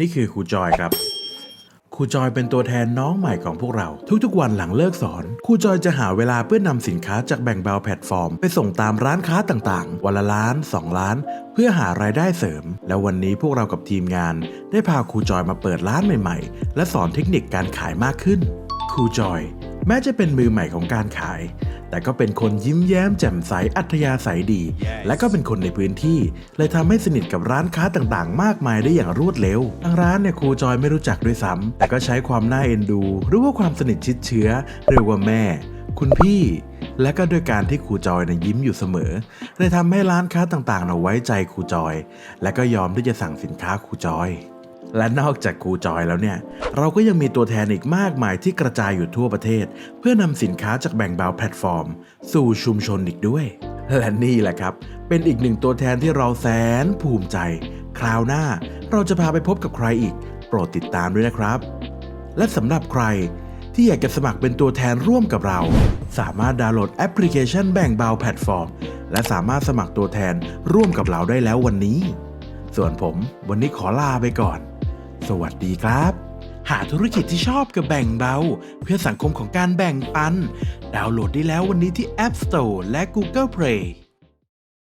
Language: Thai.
นี่คือครูจอยครับครูจอยเป็นตัวแทนน้องใหม่ของพวกเรา ทุกๆ วันหลังเลิกสอนครูจอยจะหาเวลาเพื่อนำสินค้าจากแบ่งเบาแพลตฟอร์ม ไปส่งตามร้านค้าต่างๆ วันละล้าน 2 ล้าน เพื่อหารายได้เสริม แล้ววันนี้พวกเรากับทีมงาน ได้พาครูจอยมาเปิดร้านใหม่ๆ และสอนเทคนิคการขายมากขึ้นครูจอย แม้จะเป็นมือใหม่ของการขาย แต่ก็เป็นคนยิ้มแย้มแจ่มใสอัธยาศัยดี และก็เป็นคนในพื้นที่ เลยทำให้สนิทกับร้านค้าต่างๆ มากมายได้อย่างรวดเร็ว ทางร้านเนี่ยครูจอยไม่รู้จักด้วยซ้ำแต่ก็ใช้ความน่าเอ็นดู หรือว่าความสนิทชิดเชื้อเรียกว่าแม่ คุณพี่และก็ด้วยการที่ครูจอยเนี่ยยิ้มอยู่เสมอเลยทำให้ร้านค้าต่างๆเน่ะไว้ใจครูจอย และก็ยอมที่จะสั่งสินค้าครูจอย และนอกจากครูจอยแล้วเนี่ย เราก็ยังมีตัวแทนอีกมากมายที่กระจายอยู่ทั่วประเทศ เพื่อนำสินค้าจากแบ่งเบาแพลตฟอร์ม สู่ชุมชนอีกด้วย และนี่แหละครับ เป็นอีกหนึ่งตัวแทนที่เราแสนภูมิใจ คราวหน้าเราจะพาไปพบกับใครอีก โปรดติดตามด้วยนะครับ และสำหรับใครที่อยากจะสมัครเป็นตัวแทนร่วมกับเรา สามารถดาวน์โหลดแอปพลิเคชันแบ่งเบาแพลตฟอร์ม และสามารถสมัครตัวแทนร่วมกับเราได้แล้ววันนี้ ส่วนผมวันนี้ขอลาไปก่อน สวัสดีครับ หาธุรกิจที่ชอบกับแบ่งเบา เพื่อสังคมของการแบ่งปัน ดาวน์โหลดได้แล้ววันนี้ที่ App Store และ Google Play